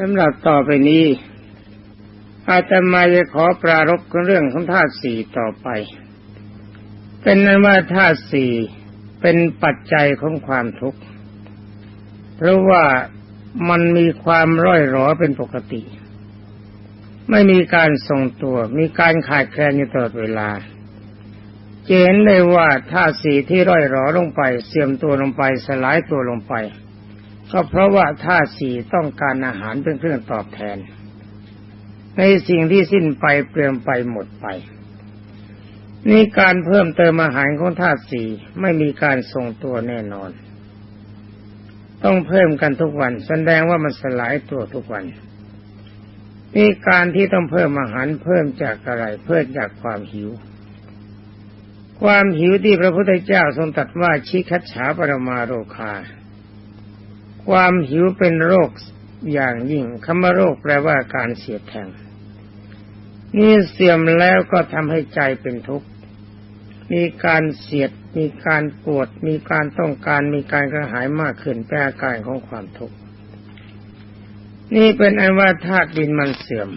สำหรับต่อไปนี้อาตมาจะขอปรารบเรื่องของธาตุสี่ต่อไป เป็นนั้นว่าธาตุสี่เป็นปัจจัยของความทุกข์ เพราะว่ามันมีความร่อยหรอเป็นปกติ ไม่มีการทรงตัว มีการขาดแคลนอยู่ตลอดเวลาเห็นได้ว่าธาตุสี่ที่ร่อยหรอลงไป เสื่อมตัวลงไป สลายตัวลงไป ก็เพราะว่าธาตุสี่ต้องการอาหารเป็นเครื่องตอบแทน ในสิ่งที่สิ้นไปเปลี่ยนไปหมดไป นี่การเพิ่มเติมอาหารของธาตุสี่ไม่มีการทรงตัวแน่นอน ต้องเพิ่มกันทุกวันแสดงว่ามันสลายตัวทุกวันนี่การที่ต้องเพิ่มอาหารเพิ่มจากอะไรเพิ่มจากความหิว ความหิวที่พระพุทธเจ้าทรงตรัสว่าชิคัจฉาปรมาโรคา ความหิวเป็นโรคอย่างยิ่งคำว่าโรคแปลว่าการเสียดแทง นี่เสื่อมแล้วก็ทำให้ใจเป็นทุกข์ มีการเสียด มีการปวด มีการต้องการ มีการกระหายมากขึ้นเป็นอาการของความทุกข์ นี่เป็นอันว่าธาตุดินมันเสื่อม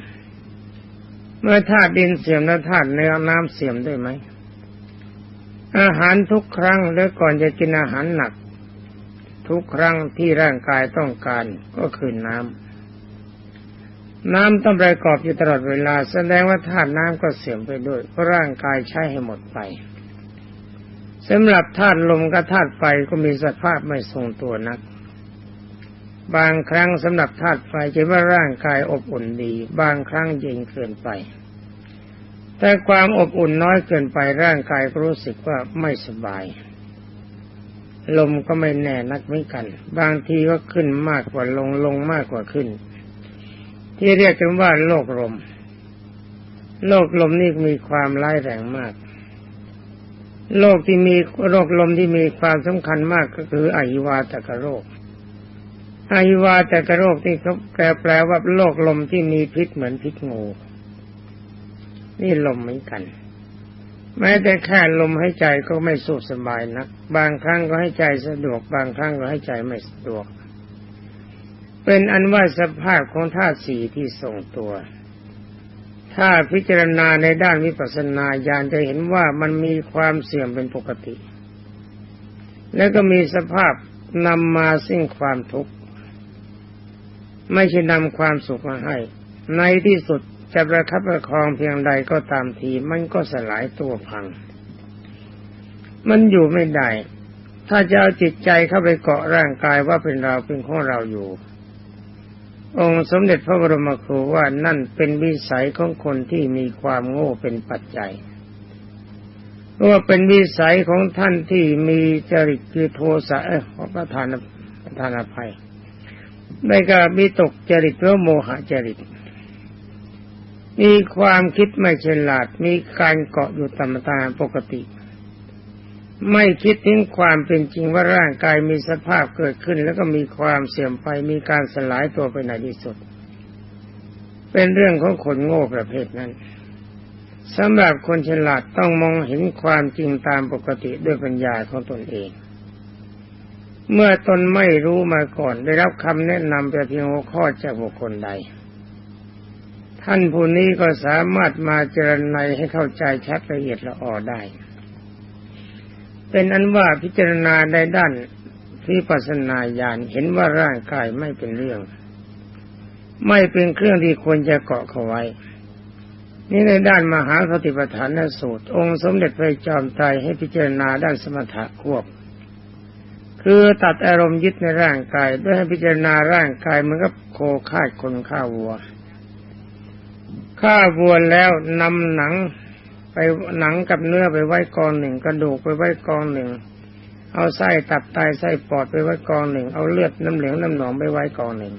เมื่อธาตุดินเสื่อมแล้วธาตุเนื้อน้ำเสื่อมด้วยไหมอาหารทุกครั้งแล้วก่อนจะกินอาหารหนัก ทุกครั้งที่ร่างกายต้องการก็คือน้ำ น้ำต้องประกอบอยู่ตลอดเวลา แสดงว่าธาตุน้ำก็เสื่อมไปด้วย เพราะร่างกายใช้ให้หมดไปสำหรับธาตุลมกับธาตุไฟก็มีสภาพไม่ทรงตัวนัก บางครั้งสำหรับธาตุไฟจะว่าร่างกายอบอุ่นดี บางครั้งเย็นเกินไป แต่ความอบอุ่นน้อยเกินไปร่างกายก็รู้สึกว่าไม่สบาย ลมก็ไม่แน่นักเหมือนกัน บางทีก็ขึ้นมากกว่าลงลงมากกว่าขึ้น ที่เรียกกันว่าโรคลมโรคลมนี่มีความร้ายแรงมาก โรคที่มีโรคลมที่มีความสำคัญมากก็คืออหิวาตกโรคอหิวาตกโรคที่เขาแปลแปลว่าโรคลมที่มีพิษเหมือนพิษงู นี่ลมเหมือนกัน แม้แต่แค่ลมให้ใจก็ไม่สุขสบายนัก บางครั้งก็ให้ใจสะดวก บางครั้งก็ให้ใจไม่สะดวก เป็นอันว่าสภาพของธาตุสี่ที่ทรงตัว ถ้าพิจารณาในด้านวิปัสสนาญาณจะเห็นว่ามันมีความเสื่อมเป็นปกติ แล้วก็มีสภาพนำมาซึ่งความทุกข์ ไม่ใช่นำความสุขมาให้ ในที่สุด จะประคับประคองเพียงใดก็ตามทีมันก็สลายตัวพัง มันอยู่ไม่ได้ ถ้าจะเอาจิตใจเข้าไปเกาะร่างกายว่าเป็นเราเป็นของเราอยู่ องค์สมเด็จพระบรมครูว่านั่นเป็นวิสัยของคนที่มีความโง่เป็นปัจจัยเพราะว่าเป็นวิสัยของท่านที่มีจริตคือโทสะเออขอประทานประทานอภัยไม่ก็มีตกจริตหรือโมหะจริต มีความคิดไม่ฉลาด มีการเกาะอยู่ตามตามปกติ ไม่คิดถึงความเป็นจริงว่าร่างกายมีสภาพเกิดขึ้น แล้วก็มีความเสื่อมไปมีการสลายตัวไปในที่สุด เป็นเรื่องของคนโง่ประเภทนั้นสำหรับคนฉลาดต้องมองเห็นความจริงตามปกติด้วยปัญญาของตนเอง เมื่อตนไม่รู้มาก่อนได้รับคำแนะนำแต่เพียงหัวข้อจากบุคคลใด ท่านผู้นี้ก็สามารถมาเจรไนให้เข้าใจชัดละเอียดละออได้ เป็นอันว่าพิจารณาในด้านที่ปัสนาญาณเห็นว่าร่างกายไม่เป็นเรื่อง ไม่เป็นเครื่องที่ควรจะเกาะเขาไว้ นี่ในด้านมหาสติปัฏฐานสูตร องค์สมเด็จพระจอมไตรให้พิจารณาด้านสมถะควบ คือตัดอารมณ์ยึดในร่างกายด้วยให้พิจารณาร่างกายเหมือนกับโคฆ่าคนฆ่าวัว ฆ่าวัวแล้วนำหนังไปหนังกับเนื้อไปไว้กองหนึ่ง กระดูกไปไว้กองหนึ่ง เอาไส้ตับไตไส้ปอดไปไว้กองหนึ่ง เอาเลือดน้ำเหลืองน้ำหนองไปไว้กองหนึ่ง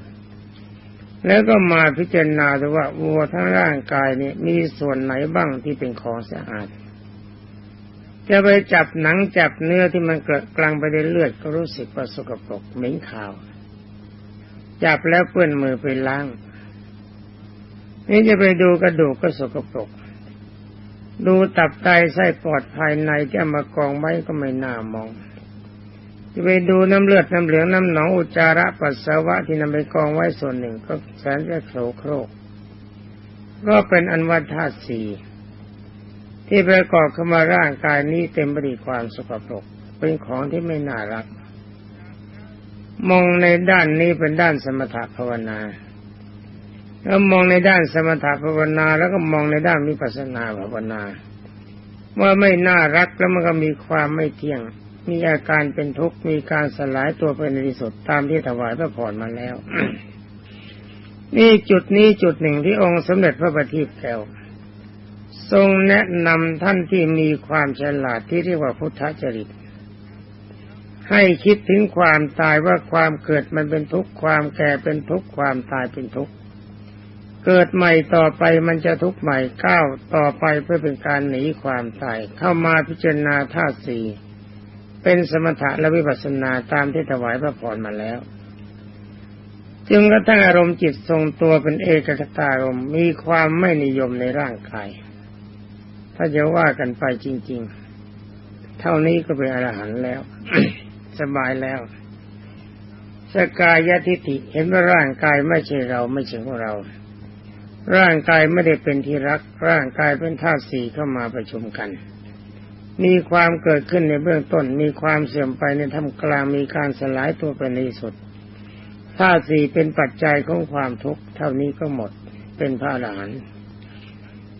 แล้วก็มาพิจารณาดูว่าวัวทั้งร่างกายนี้มีส่วนไหนบ้างที่เป็นของสะอาด จะไปจับหนังจับเนื้อที่มันเกิดกลางไปในเลือดก็รู้สึกว่าสกปรกเหม็นขาว จับแล้วเปื้อนมือไปล้าง นี่จะไปดูกระดูกก็สกปรก ดูตับไตไส้ปอดภายในที่มากองไว้ก็ไม่น่ามอง จะไปดูน้ำเลือดน้ำเหลืองน้ำหนองอุจจาระปัสสาวะที่นำไปกองไว้ส่วนหนึ่งก็แสนจะโสโครก ก็เป็นอันวัฏธาตุสี่ที่ประกอบขึ้นมาร่างกายนี้เต็มไปด้วยความสกปรก เป็นของที่ไม่น่ารัก มองในด้านนี้เป็นด้านสมถะภาวนา แล้วมองในด้านสมถะภาวนา แล้วก็มองในด้านวิปัสสนาภาวนาว่าไม่น่ารักแล้วมันก็มีความไม่เที่ยง มีอาการเป็นทุกข์มีการสลายตัวเป็นในที่สุดตามที่ถวายพระพรมาแล้ว นี่จุดนี้จุดหนึ่งที่องค์สมเด็จพระบัณฑิตแก้วทรงแนะนำท่านที่มีความฉลาดที่เรียกว่าพุทธจริต ให้คิดถึงความตายว่าความเกิดมันเป็นทุกข์ความแก่เป็นทุกข์ความตายเป็นทุกข์ เกิดใหม่ต่อไปมันจะทุกข์ใหม่ก้าวต่อไปเพื่อเป็นการหนีความตายเข้ามาพิจารณาธาตุสี่เป็นสมถะและวิปัสสนาตามที่ถวายพระพรมาแล้ว จึงกระทั่งอารมณ์จิตทรงตัวเป็นเอกคตารมมีความไม่นิยมในร่างกาย ถ้าจะว่ากันไปจริง ๆ เท่านี้ก็เป็นอรหันต์แล้ว สบายแล้วสกายทิฏฐิเห็นว่าร่างกายไม่ใช่เราไม่ใช่ของเรา ร่างกายไม่ได้เป็นที่รัก ร่างกายเป็นธาตุสี่เข้ามาประชุมกัน มีความเกิดขึ้นในเบื้องต้น มีความเสื่อมไปในท่ามกลางมีการสลายตัวไปในสุดธาตุสี่เป็นปัจจัยของความทุกข์เท่านี้ก็หมดเป็นพระอรหันต์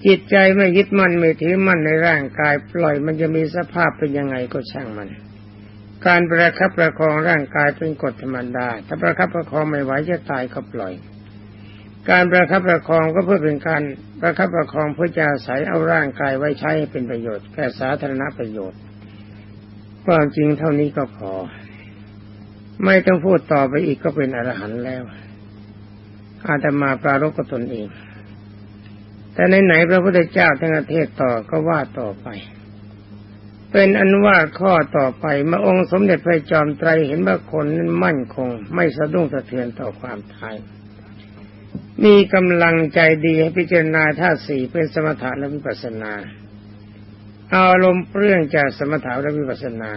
จิตใจไม่ยึดมั่นไม่ถือมั่นในร่างกาย ปล่อยมันจะมีสภาพเป็นยังไงก็ช่างมัน การประคับประคองร่างกายเป็นกฎธรรมดา ถ้าประคับประคองไม่ไหวจะตายก็ปล่อย การประคับประคองก็เพื่อเป็นการประคับประคองเพื่อจะอาศัยเอาร่างกายไว้ใช้ให้เป็นประโยชน์แก่สาธารณประโยชน์ความจริงเท่านี้ก็พอ ไม่ต้องพูดต่อไปอีกก็เป็นอรหันต์แล้ว อาตมาปรารกตนเองแต่ไหนๆพระพุทธเจ้าทั้งประเทศต่อก็ว่าต่อไป เป็นอันว่าข้อต่อไปเมื่อองค์สมเด็จพระจอมไตรเห็นว่าคนนั้นมั่นคง ไม่สะดุ้งสะเทือนต่อความตาย มีกำลังใจดีให้พิจารณาธาตุสี่เป็นสมถะและวิปัสสนา เอาอารมณ์เปลื้องจากสมถะและวิปัสสนา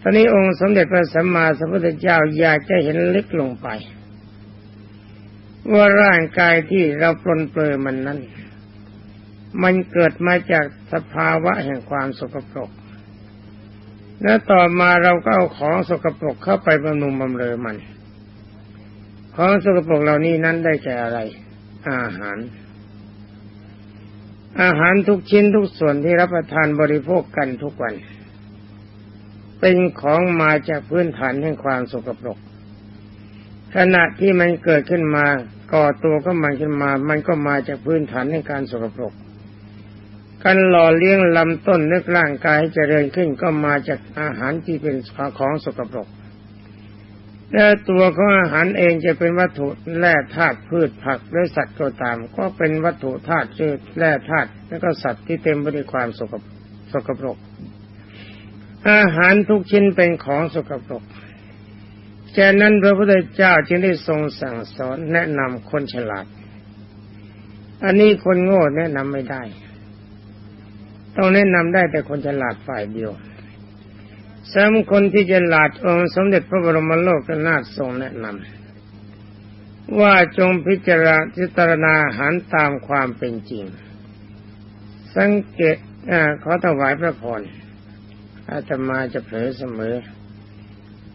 ตอนนี้องค์สมเด็จพระสัมมาสัมพุทธเจ้าอยากจะเห็นลึกลงไป ว่าร่างกายที่เราปลนเปลือมันนั้น มันเกิดมาจากสภาวะแห่งความสกปรก แล้วต่อมาเราก็เอาของสกปรกเข้าไปบำรุงบำเรอมัน ของสกปรกเหล่านี้นั้นได้แก่อะไร อาหาร อาหารทุกชิ้นทุกส่วนที่รับประทานบริโภคกันทุกวัน เป็นของมาจากพื้นฐานแห่งความสกปรก ขณะที่มันเกิดขึ้นมาก่อตัวก็มันขึ้นมา มันก็มาจากพื้นฐานแห่งการสกปรกการหล่อเลี้ยงลำต้นนึกร่างกายให้เจริญขึ้นก็มาจากอาหารที่เป็นของสกปรก และตัวของอาหารเองจะเป็นวัตถุแร่ธาตุพืชผักหรือสัตว์ก็ตาม ก็เป็นวัตถุธาตุชื่อแร่ธาตุแล้วก็สัตว์ที่เต็มไปด้วยความสกปรกสกปรก อาหารทุกชิ้นเป็นของสกปรกฉะนั้นพระพุทธเจ้าจึงได้ทรงสั่งสอนแนะนำคนฉลาด อันนี้คนโง่แนะนำไม่ได้ ต้องแนะนำได้แต่คนฉลาดฝ่ายเดียว สำคนที่ฉลาดองค์สมเด็จพระบรมโลกนาถทรงแนะนำว่าจงพิจารณาณาอาหารตามความเป็นจริง สังเกตอขอถวายพระพรอาตมาจะเผยเสมอ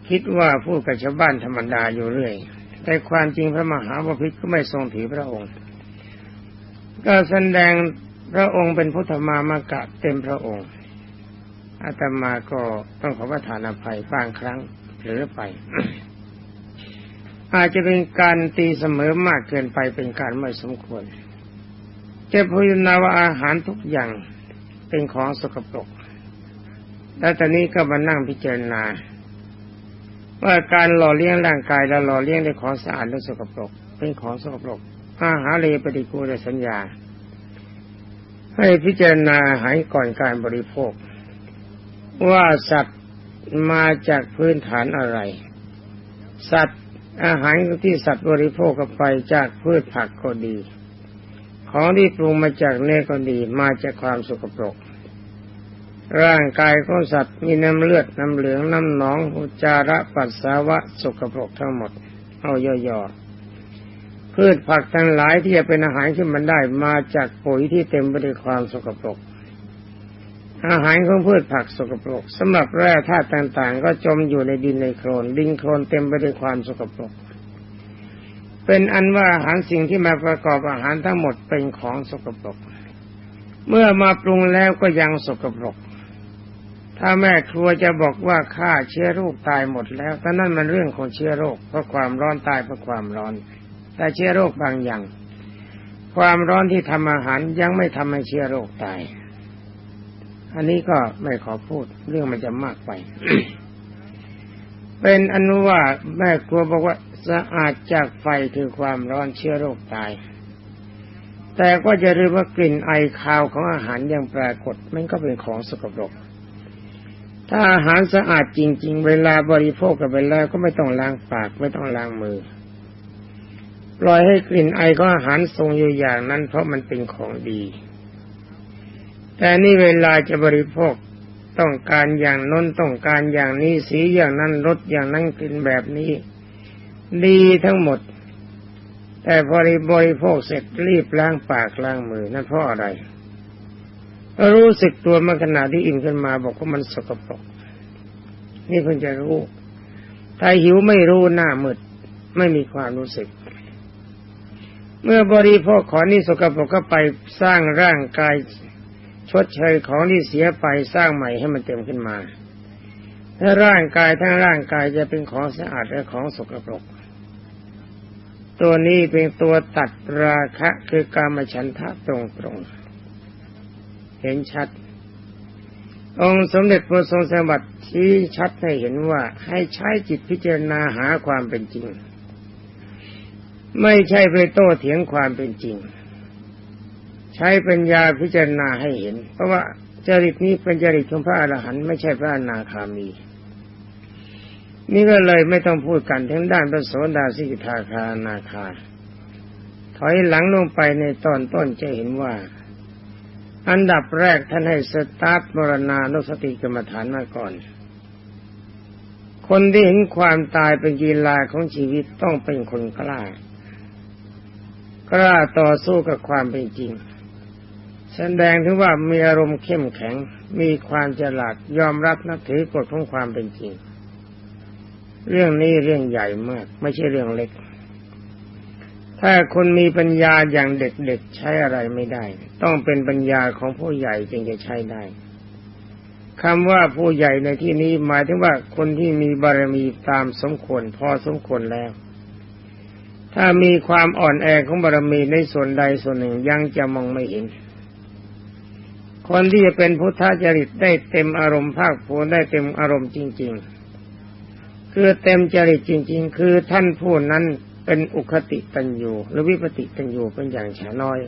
คิดว่าพูดกับชาวบ้านธรรมดาอยู่เรื่อย แต่ความจริงพระมหาวพิตรก็ไม่ทรงถือพระองค์ ก็แสดงพระองค์เป็นพุทธมามากะเต็มพระองค์ อาตมาก็ต้องขอประทานอภัยบางครั้งหรือไป อาจจะเป็นการตีเสมอมากเกินไปเป็นการไม่สมควรจะพูดนาว่าอาหารทุกอย่างเป็นของสกปรกแล้วตอนนี้ก็มานั่งพิจารณา ว่าการหล่อเลี้ยงร่างกายและหล่อเลี้ยงด้วยของสะอาดและสกปรก เป็นของสกปรกอาหารเลปฏิกูลสัญญา ให้พิจารณาหายก่อนการบริโภค ว่าสัตว์มาจากพื้นฐานอะไร สัตว์อาหารที่สัตว์บริโภคกไปจากพืชผักก็ดี ของที่ปรุงมาจากเนื้อก็ดีมาจากความสกปรก ร่างกายของสัตว์มีน้ำเลือดน้ำเหลืองน้ำหนองอุจจาระปัสสาวะสกปรกทั้งหมด เอาย่อๆพืชผักทั้งหลายที่จะเป็นอาหารขึ้นมันได้มาจากปุ๋ยที่เต็มไปด้วยความสกปรก อาหารของพืชผักสกปรกสำหรับแร่ธาตุต่างๆ ก็จมอยู่ในดินในโคลนดินโคลนเต็มไปด้วยความสกปรก เป็นอันว่าอาหารสิ่งที่มาประกอบอาหารทั้งหมดเป็นของสกปรก เมื่อมาปรุงแล้วก็ยังสกปรก ถ้าแม่ครัวจะบอกว่าฆ่าเชื้อโรคตายหมดแล้วแต่นั่นมันเรื่องของเชื้อโรคเพราะความร้อนตายเพราะความร้อน แต่เชื้อโรคบางอย่าง ความร้อนที่ทำอาหารยังไม่ทำให้เชื้อโรคตาย อันนี้ก็ไม่ขอพูดเรื่องมันจะมากไป เป็นอนุว่าแม่ครัวบอกว่าสะอาดจากไฟคือความร้อนเชื้อโรคตาย แต่ก็จะรู้ว่ากลิ่นไอคาวของอาหารยังปรากฏมันก็เป็นของสกปรก ถ้าอาหารสะอาดจริง ๆ เวลาบริโภคกับเวลาก็ไม่ต้องล้างปากไม่ต้องล้างมือปล่อยให้กลิ่นไอของอาหารทรงอยู่อย่างนั้นเพราะมันเป็นของดี แต่นี่เวลาจะบริโภคต้องการอย่างน้นต้องการอย่างนี้สีอย่างนั้นรสอย่างนั้นกลิ่นแบบนี้ ดีทั้งหมด แต่พอบริโภคเสร็จรีบล้างปากล้างมือนั่นเพราะอะไรก็รู้สึกตัวเมื่อขณะที่อิ่มขึ้นมาบอกว่ามันสกปรกนี่เพิ่งจะรู้ถ้าหิวไม่รู้หน้ามืดไม่มีความรู้สึก เมื่อบริโภคขอนี่สกปรกก็ไปสร้างร่างกาย ชดเชยของที่เสียไปสร้างใหม่ให้มันเต็มขึ้นมาถ้าร่างกายทั้งร่างกายจะเป็นของสะอาดและของสกปรก ตัวนี้เป็นตัวตัดราคะคือการมาฉันทะตรงตรงเห็นชัด องค์สมเด็จพระทรงสมบัติชี้ชัดให้เห็นว่าให้ใช้จิตพิจารณาหาความเป็นจริง ไม่ใช่ไปโต้เถียงความเป็นจริง ใช้ปัญญาพิจารณาให้เห็น เพราะว่าจริตนี้เป็นจริตของพระอรหันต์ไม่ใช่พระอนาคามี นี่ก็เลยไม่ต้องพูดกันทั้งด้านพระโสดาสิกขาคานาคา ถอยหลังลงไปในตอนต้นจะเห็นว่า อันดับแรกท่านให้สตาร์ทมรณานุสติกรรมฐานมาก่อน คนที่เห็นความตายเป็นกีฬาของชีวิตต้องเป็นคนกล้ากล้าต่อสู้กับความเป็นจริง แสดงถึงว่ามีอารมณ์เข้มแข็ง มีความฉลาดยอมรับนับถือกฎของความเป็นจริง เรื่องนี้เรื่องใหญ่มาก ไม่ใช่เรื่องเล็ก ถ้าคนมีปัญญาอย่างเด็กๆใช้อะไรไม่ได้ ต้องเป็นปัญญาของผู้ใหญ่จึงจะใช้ได้คำว่าผู้ใหญ่ในที่นี้หมายถึงว่าคนที่มีบารมีตามสมควร พอสมควรแล้ว ถ้ามีความอ่อนแอของบารมีในส่วนใดส่วนหนึ่งยังจะมองไม่เห็น คนที่จะเป็นพุทธจริตได้เต็มอารมณ์ภาคภูมิได้เต็มอารมณ์จริง ๆ คือเต็มจริตจริง ๆ คือท่านผู้นั้นเป็นอุคติตัญญูหรือวิปติตัญญูเป็นอย่างฉาน้อย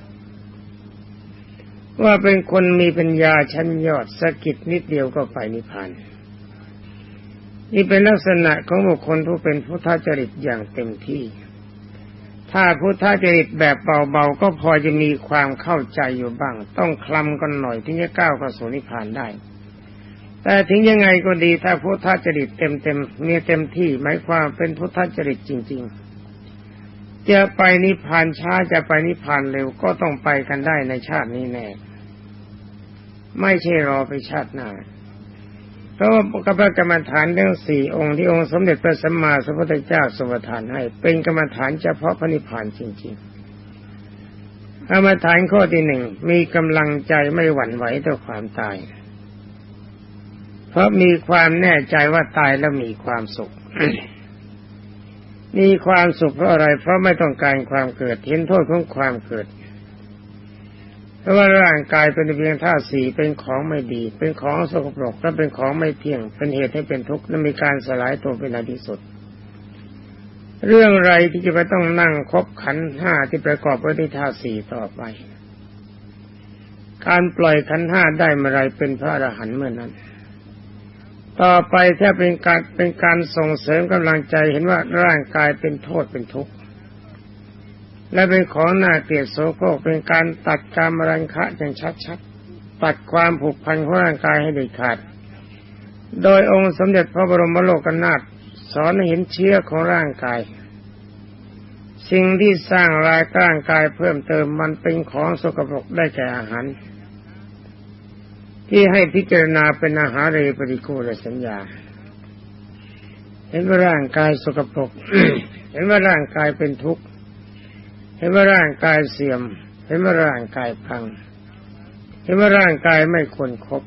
ว่าเป็นคนมีปัญญาชั้นยอดสกิดนิดเดียวก็ไปนิพพานนี่เป็นลักษณะของบุคคลผู้เป็นพุทธจริตอย่างเต็มที่ ถ้าพุทธจริตแบบเบาๆก็พอจะมีความเข้าใจอยู่บ้าง ต้องคลำกันหน่อยถึงจะก้าวเข้าสู่นิพพานได้ แต่ถึงยังไงก็ดีถ้าพุทธจริตเต็มๆมีเต็มที่หมายความเป็นพุทธจริตจริง ๆ จะไปนิพพานช้าจะไปนิพพานเร็วก็ต้องไปกันได้ในชาตินี้แน่ไม่ใช่รอไปชาติหน้า ราะว่ากรรมกรรมฐานทั้งสี่องค์ที่องค์สมเด็จพระสัมมาสัมพุทธเจ้าสมทานให้ เป็นกรรมฐานเฉพาะพระนิพพานจริงๆกรรมฐานข้อที่หนึ่งมีกำลังใจไม่หวั่นไหวต่อความตาย เพราะมีความแน่ใจว่าตายแล้วมีความสุข มีความสุขเพราะอะไร เพราะไม่ต้องการความเกิดเห็นโทษของความเกิด เพราะว่าร่างกายเป็นเพียงธาตุสีเป็นของไม่ดี เป็นของสกปรกและเป็นของไม่เที่ยง เป็นเหตุให้เป็นทุกข์และมีการสลายตัวเป็นอันที่สุด เรื่องไรที่จะไปต้องนั่งคบขันห้าที่ประกอบไว้ด้วยธาตุสีต่อไป การปล่อยขันห้าได้เมื่อไรเป็นพระอรหันต์เมื่อนั้น ต่อไปถ้าเป็นการเป็นการส่งเสริมกำลังใจเห็นว่าร่างกายเป็นโทษเป็นทุกข์ และเป็นของน่าเกลียดโสโครกเป็นการตัดการมรังคะอย่างชัดๆ ตัดความผูกพันของร่างกายให้เด็ดขาด โดยองค์สมเด็จพระบรมโลกนาถสอนเห็นเชื้อของร่างกาย สิ่งที่สร้างรายร่างกายเพิ่มเติมมันเป็นของสกปรกได้แก่อาหาร ที่ให้พิจารณาเป็นอาหารเรปฏิโกลสัญญา เห็นว่าร่างกายสกปรก เห็นว่าร่างกายเป็นทุกข์ ห็นว่าร่างกายเสื่อม เห็นว่าร่างกายพัง เห็นว่าร่างกายไม่ควรครบ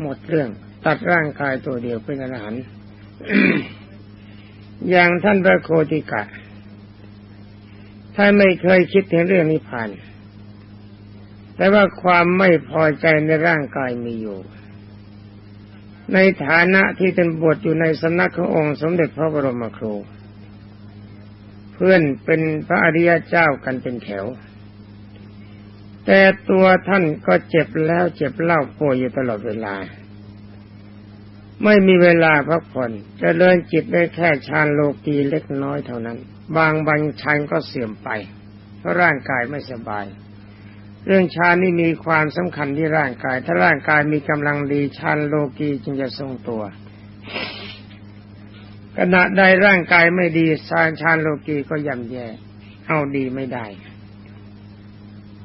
หมดเรื่อง ตัดร่างกายตัวเดียวเป็นอรหันต์อย่างท่านพระโคติกะท่านไม่เคยคิดถึงเรื่องนิพพาน แต่ว่าความไม่พอใจในร่างกายมีอยู่ ในฐานะที่เป็นบวชอยู่ในสำนักขององค์สมเด็จพระบรมครู เพื่อนเป็นพระอริยเจ้ากันเป็นแถว แต่ตัวท่านก็เจ็บแล้วเจ็บเล่าป่วยอยู่ตลอดเวลา ไม่มีเวลาพักผ่อนจเจริญจิตได้แค่ฌานโลกีเล็กน้อยเท่านั้น บางบังฌานก็เสื่อมไป เพราะร่างกายไม่สบาย เรื่องฌานนี่มีความสำคัญที่ร่างกาย ถ้าร่างกายมีกำลังดีฌานโลกีจึงจะทรงตัว ขณะใดร่างกายไม่ดีฌานฌานโลกีก็ย่ำแย่เอาดีไม่ได้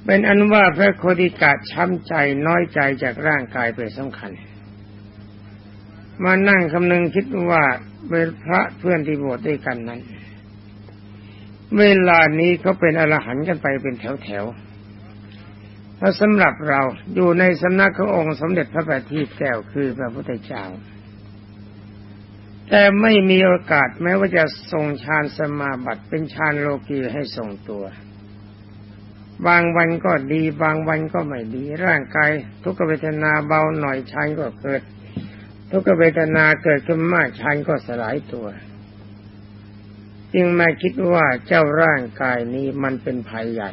เป็นอันว่าพระโคติกะช้ำใจน้อยใจจากร่างกายเป็นสำคัญ มานั่งคำนึงคิดว่าเป็นพระเพื่อนที่บวชด้วยกันนั้น เวลานี้เขาเป็นอรหันต์กันไปเป็นแถวๆเพราสำหรับเราอยู่ในสำนักขององค์สมเด็จพระบัณฑิตแก้วคือพระพุทธเจ้า แต่ไม่มีโอกาสแม้ว่าจะทรงฌานสมาบัติเป็นฌานโลกีให้ทรงตัว บางวันก็ดีบางวันก็ไม่ดี ร่างกายทุกขเวทนาเบาหน่อยฌานก็เกิด ทุกขเวทนาเกิดขึ้นมากฌานก็สลายตัว จึงมาคิดว่าเจ้าร่างกายนี้มันเป็นภัยใหญ่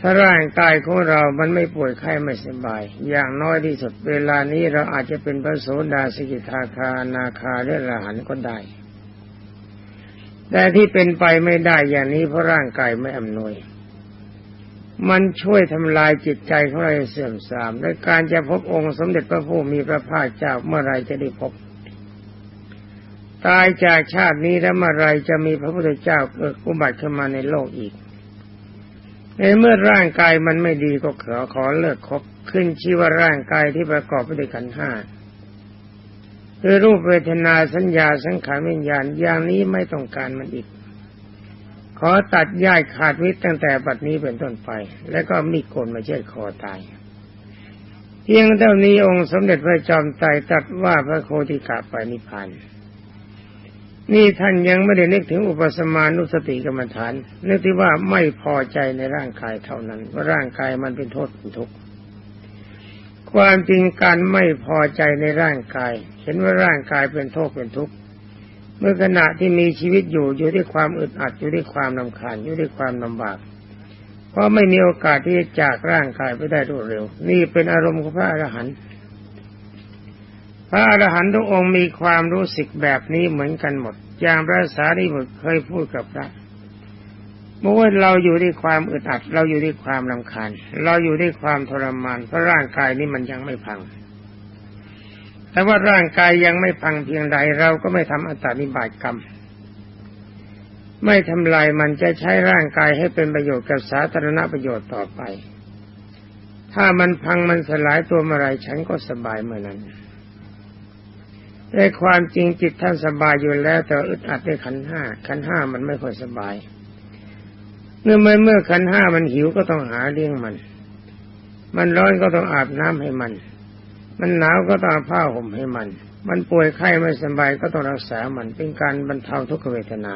ถ้าร่างกายของเรามันไม่ป่วยไข้ไม่สบาย อย่างน้อยที่สุดเวลานี้เราอาจจะเป็นพระโสดาสกิทาคานาคาหรืออรหันต์ก็ได้ แต่ที่เป็นไปไม่ได้อย่างนี้เพราะร่างกายไม่อำนวย มันช่วยทำลายจิตใจของเราเสื่อมทรามและการจะพบองค์สมเด็จพระผู้มีพระภาคเจ้าเมื่อไรจะได้พบ ตายจากชาตินี้แล้วเมื่อไรจะมีพระพุทธเจ้าเกิดอุบัติขึ้นมาในโลกอีก ในเมื่อร่างกายมันไม่ดีก็ขอขอเลิกคบขึ้นชื่อว่าร่างกายที่ประกอบไปด้วยขันห้าคือรูปเวทนาสัญญาสังขารวิญญาณอย่างนี้ไม่ต้องการมันอีก ขอตัดย่ายขาดวิตตั้งแต่บัดนี้เป็นต้นไป แล้วก็มีโกนมาเช็ดคอตาย เพียงเท่านี้องค์สมเด็จพระจอมไตรตรัสว่าพระโคติกะไปนิพพาน นี่ท่านยังไม่ได้นึกถึงอุปสมานุสติกรรมฐาน นึกที่ว่าไม่พอใจในร่างกายเท่านั้นว่าร่างกายมันเป็นโทษเป็นทุกข์ความจริงการไม่พอใจในร่างกาย เห็นว่าร่างกายเป็นโทษเป็นทุกข์เมื่อขณะที่มีชีวิตอยู่อยู่ด้วยความอึดอัดอยู่ด้วยความลำคาญอยู่ด้วยความลำบากเพราะไม่มีโอกาสที่จะจากร่างกายไปได้รวดเร็ว นี่เป็นอารมณ์ของพระอรหันต์ พระอรหันต์ทุกองค์มีความรู้สึกแบบนี้เหมือนกันหมด อย่างพระสารีบุตรเคยพูดกับพระเมื่อว่าเราอยู่ด้วยความอึดอัด เราอยู่ด้วยความลำคาญ เราอยู่ด้วยความทรมานเพราะร่างกายนี้มันยังไม่พัง แต่ว่าร่างกายยังไม่พังเพียงใดเราก็ไม่ทำอัตตานิบาตกรรม ไม่ทำลายมันจะใช้ร่างกายให้เป็นประโยชน์กับสาธารณประโยชน์ต่อไป ถ้ามันพังมันสลายตัวเมื่อไรฉันก็สบายเมื่อนั้น แต่ความจริงจิตท่านสบายอยู่แล้ว แต่อึดอัดในขันห้าขันห้ามันไม่ค่อยสบาย เมื่อเมื่อเมื่อขันห้ามันหิวก็ต้องหาเลี้ยงมัน มันร้อนก็ต้องอาบน้ำให้มัน มันหนาวก็ต้องผ้าห่มให้มัน มันป่วยไข้ไม่สบายก็ต้องรักษามันเป็นการบรรเทาทุกขเวทนา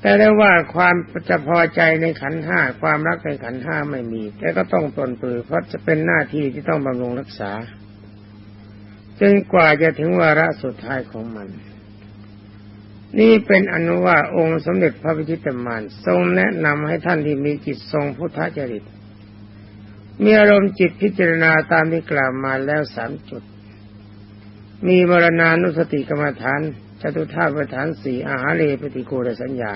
แต่ได้ว่าความจะพอใจในขันห้าความรักในขันห้าไม่มี แต่ก็ต้องตนปือเพราะจะเป็นหน้าที่ที่ต้องบำรุงรักษา จนกว่าจะถึงวาระสุดท้ายของมัน นี่เป็นอนุว่าองค์สมเด็จพระพิชิตมารทรงแนะนำให้ท่านที่มีจิตทรงพุทธจริต มีอารมณ์จิตพิจารณาตามที่กล่าวมาแล้วสามจุด มีมรณานุสติกรรมฐานจตุธาประฐานสี่อาหารเลปฏิโกรสัญญา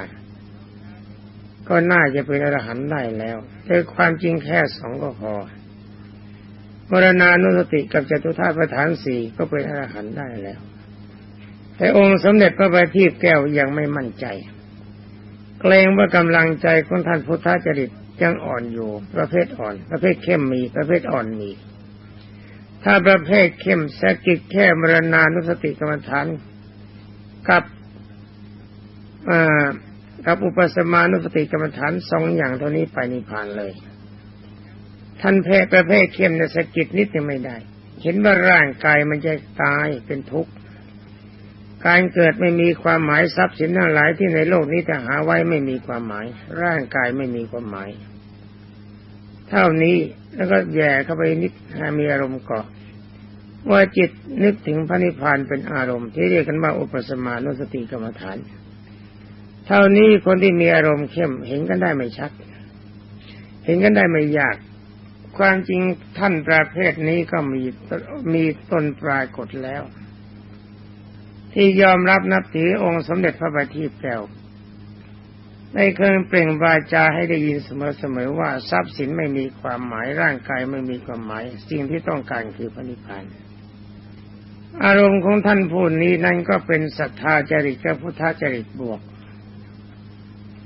ก็น่าจะเป็นอรหันต์ได้แล้วแต่ความจริงแค่สองก็พอ มรณานุสติกับจตุธาประธานสี่ก็เป็นอรหันต์ได้แล้ว แต่องค์สมเด็จพระบัณฑิตแก้วยังไม่มั่นใจ เกรงว่ากำลังใจของท่านพุทธจริตยังอ่อนอยู่ ประเภทอ่อน ประเภทเข้มมี ประเภทอ่อนมี ถ้าประเภทเข้มสกิดแค่มรณานุสติกรรมฐานกับกับอุปสมานุสติกรรมฐานสองอย่างเท่านี้ไปนิพพานเลย ท่านเพศประเภทเข้มในสกิดนิดยังไม่ได้ เห็นว่าร่างกายมันจะตายเป็นทุกข์การเกิดไม่มีความหมายทรัพย์สินทั้งหลายที่ในโลกนี้แต่หาไว้ไม่มีความหมาย ร่างกายไม่มีความหมาย เท่านี้แล้วก็แย่เข้าไปนิดห้มีอารมณ์เกาะว่าจิตนึกถึงพระนิพพานเป็นอารมณ์ ที่เรียกกันว่าอุปสมานุสติกรรมฐาน เท่านี้คนที่มีอารมณ์เข้มเห็นกันได้ไม่ชัด เห็นกันได้ไม่ยาก ความจริงท่านประเภทนี้ก็มีมีตนปรากฏแล้ว ที่ยอมรับนับถือองค์สมเด็จพระบัณฑิตแก้วได้เคยเปล่งวาจาให้ได้ยินเสมอๆว่าทรัพย์สินไม่มีความหมายร่างกายไม่มีความหมาย สิ่งที่ต้องการคือพระนิพพานอารมณ์ของท่านผู้นี้นั่นก็เป็นศรัทธาจริตกับพุทธจริตบวก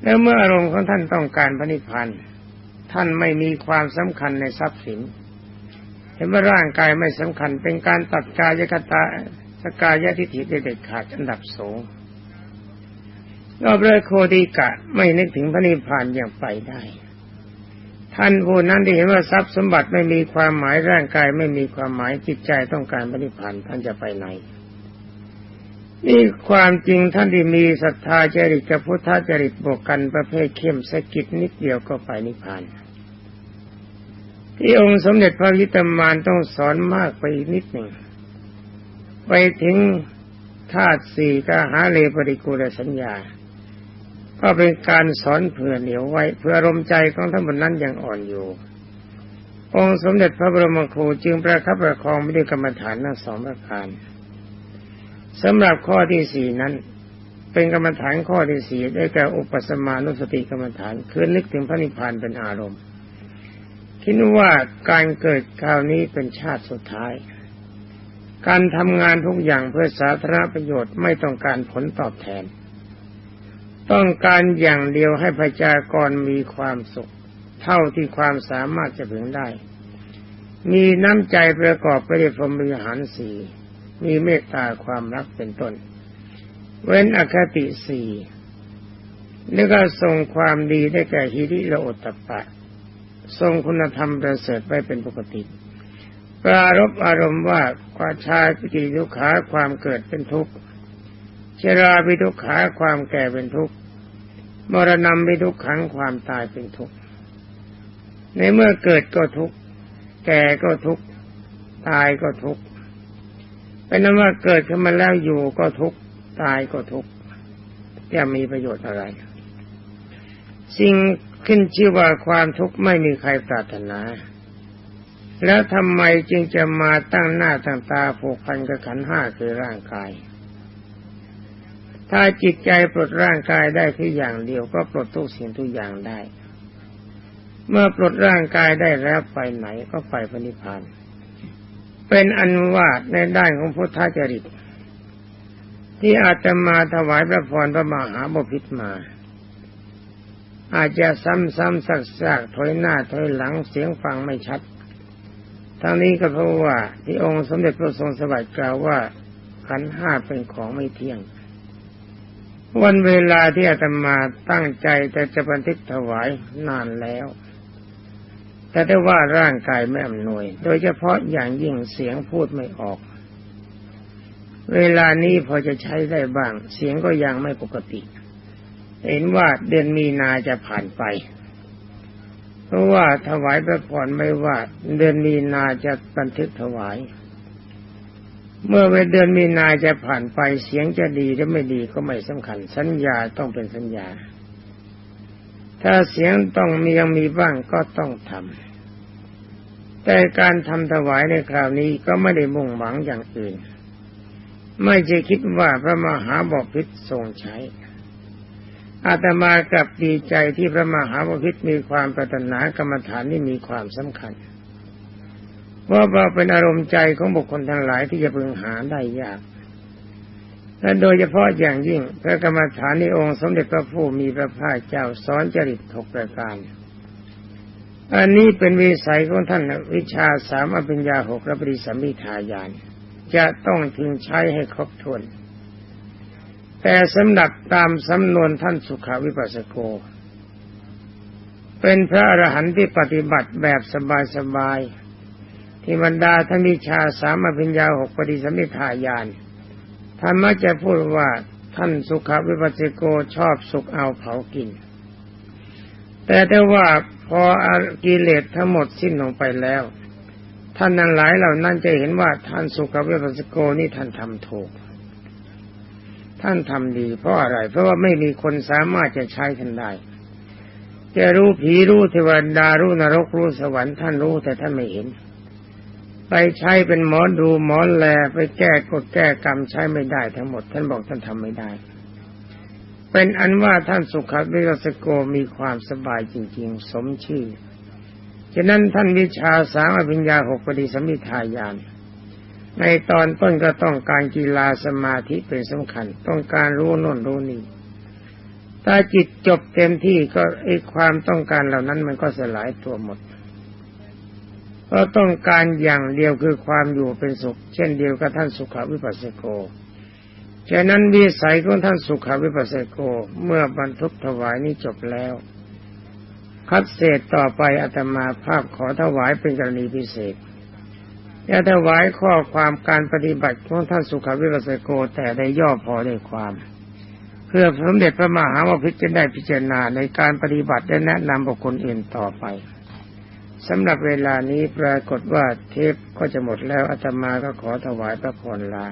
แล้วเมื่ออารมณ์ของท่านต้องการพระนิพพาน ท่านไม่มีความสำคัญในทรัพย์สิน เห็นว่าร่างกายไม่สำคัญ เป็นการตัดกายกตาสกายทิฏฐิเด็ดขาดอันดับสูงรอบเรือโคดีกะไม่นึกถึงพระนิพพานอย่างไปได้ ท่านผู้นั้นที่เห็นว่าทรัพย์สมบัติไม่มีความหมายร่างกายไม่มีความหมายจิตใจต้องการพระนิพพานท่านจะไปไหน นี่ความจริงท่านที่มีศรัทธาจริตกับพุทธจริตบวกกันประเภทเข้มสกิดนิดเดียวก็ไปนิพพานที่องค์สมเด็จพระวิตามานต้องสอนมากไปนิดหนึ่ง ไปถึงธาตุสี่กหาเลปริกูลสัญญา ก็เป็นการสอนเผื่อเหนียวไว้ เพื่ออารมใจของท่านบนนั้นยังอ่อนอยู่ องค์สมเด็จพระบรมครูจึงประคับประคองไม่ได้กรรมฐานทั้งสองประการ สำหรับข้อที่สี่นั้น เป็นกรรมฐานข้อที่สี่ได้แก่อุปสมานุสติกรรมฐานคือนึกถึงพระนิพพานเป็นอารมณ์ คิดว่าการเกิดคราวนี้เป็นชาติสุดท้าย การทำงานทุกอย่างเพื่อสาธารณประโยชน์ไม่ต้องการผลตอบแทน ต้องการอย่างเดียวให้ประชากรมีความสุข เท่าที่ความสามารถจะพึงได้ มีน้ำใจประกอบไปด้วยพรหมวิหารสี่ มีเมตตาความรักเป็นต้น เว้นอคติสี่แล้วก็ทรงความดีได้แก่ฮิริและอตตปะ ทรงคุณธรรมประเสริฐไว้เป็นปกติ ปรารบอารมณ์ว่าความชาติกิทุขาความเกิดเป็นทุกข์ชราปิทุกขาความแก่เป็นทุกข์มรณะปิทุกขังความตายเป็นทุกข์ในเมื่อเกิดก็ทุกข์แก่ก็ทุกข์ตายก็ทุกข์ เป็นนั้นว่าเกิดขึ้นมาแล้วอยู่ก็ทุกข์ตายก็ทุกข์จะมีประโยชน์อะไร สิ่งขึ้นชื่อว่าความทุกข์ไม่มีใครปรารถนา แล้วทำไมจึงจะมาตั้งหน้าตั้งตาผูกพันกับขันห้าคือร่างกาย ถ้าจิตใจปลดร่างกายได้แค่อย่างเดียวก็ปลดทุกสิ่งทุกอย่างได้ เมื่อปลดร่างกายได้แล้วไปไหนก็ไปพระนิพพาน เป็นอันว่าในด้านของพุทธจริต ที่อาจจะมาถวายพระพรพระมหาบพิตรมา อาจจะซ้ำๆซักๆถอยหน้าถอยหลังเสียงฟังไม่ชัด ทั้งนี้ก็เพราะว่าที่องค์สมเด็จพระทรงสวัสดิ์กล่าวว่าขันห้าเป็นของไม่เที่ยง วันเวลาที่อาตมาตั้งใจแต่จะบันทึกถวายนานแล้ว แต่ได้ว่าร่างกายไม่อำนวย โดยเฉพาะอย่างยิ่งเสียงพูดไม่ออก เวลานี้พอจะใช้ได้บ้าง เสียงก็ยังไม่ปกติ เห็นว่าเดือนมีนาจะผ่านไป เพราะว่าถวายพระพรไม่ว่าเดือนมีนาจะบันทึกถวาย เมื่อเดือนมีนาจะผ่านไปเสียงจะดีหรือไม่ดีก็ไม่สำคัญ สัญญาต้องเป็นสัญญาถ้าเสียงต้องมียังมีบ้างก็ต้องทำ แต่การทำถวายในคราวนี้ก็ไม่ได้มุ่งหวังอย่างอื่น ไม่จะคิดว่าพระมหาบพิตรทรงใช้อาตมากับดีใจที่พระมหาวิพิตรมีความปรารถนากรรมฐานที่มีความสำคัญเพราะว่าเป็นอารมณ์ใจของบุคคลทั้งหลายที่จะพึงหาได้ยากและโดยเฉพาะอย่างยิ่งพระกรรมฐานในองค์สมเด็จพระผู้มีพระภาคเจ้าสอนจริตหกประการ อันนี้เป็นวิสัยของท่านวิชาสามอภิญญาหกและปริสัมมิทายาน จะต้องถึงใช้ให้ครบถ้วน แต่สำหรับตามสำนวนท่านสุขาวิปัสสโก เป็นพระอรหันต์ที่ปฏิบัติแบบสบายๆที่บรรดาท่านวิชาสามอภิญญาหกปฏิสัมมิทายานท่านมักจะพูดว่าท่านสุขวิปัสสโกชอบสุขเอาเผากิน แต่ได้ว่าพออากิเลสทั้งหมดสิ้นลงไปแล้ว ท่านนั้นหลายเหล่านั้นจะเห็นว่าท่านสุขวิปัสโกนี่ท่านทำถูก ท่านทำดี เพราะอะไร เพราะว่าไม่มีคนสามารถจะใช้ท่านได้จะรู้ผีรู้เทวดารู้นรกรู้สวรรค์ท่านรู้แต่ท่านไม่เห็น ไปใช้เป็นหมอดูหมอแลไปแก้กฎแก้กรรมใช้ไม่ได้ทั้งหมด ท่านบอกท่านทำไม่ได้ เป็นอันว่าท่านสุขวิปัสโกมีความสบายจริงๆ สมชื่อ ฉะนั้นท่านวิชาสามอภิญญาหกปฏิสมิทายาน ในตอนต้นก็ต้องการกีฬาสมาธิเป็นสำคัญ ต้องการรู้น่นรู้นี่ถ้าจิตจบเต็มที่ก็ไอความต้องการเหล่านั้นมันก็สลายตัวหมดเพราะต้องการอย่างเดียวคือความอยู่เป็นสุข เช่นเดียวกับท่านสุขวิปัสสโก ฉะนั้นวิสัยของท่านสุขวิปัสสโก เมื่อบรรทุกถวายนี้จบแล้ว คัดเศษต่อไปอาตมาภาพขอถวายเป็นกรณีพิเศษจะถวายข้อความการปฏิบัติของท่านสุขวิปัสสโก แต่ได้ย่อพอได้ความ เพื่อสมเด็จพระมหาวพิจจะได้พิจารณาในการปฏิบัติและแนะนำบุคคลอื่นต่อไปสำหรับเวลานี้ปรากฏว่าเทปก็จะหมดแล้วอาตมาก็ขอถวายพระพรลา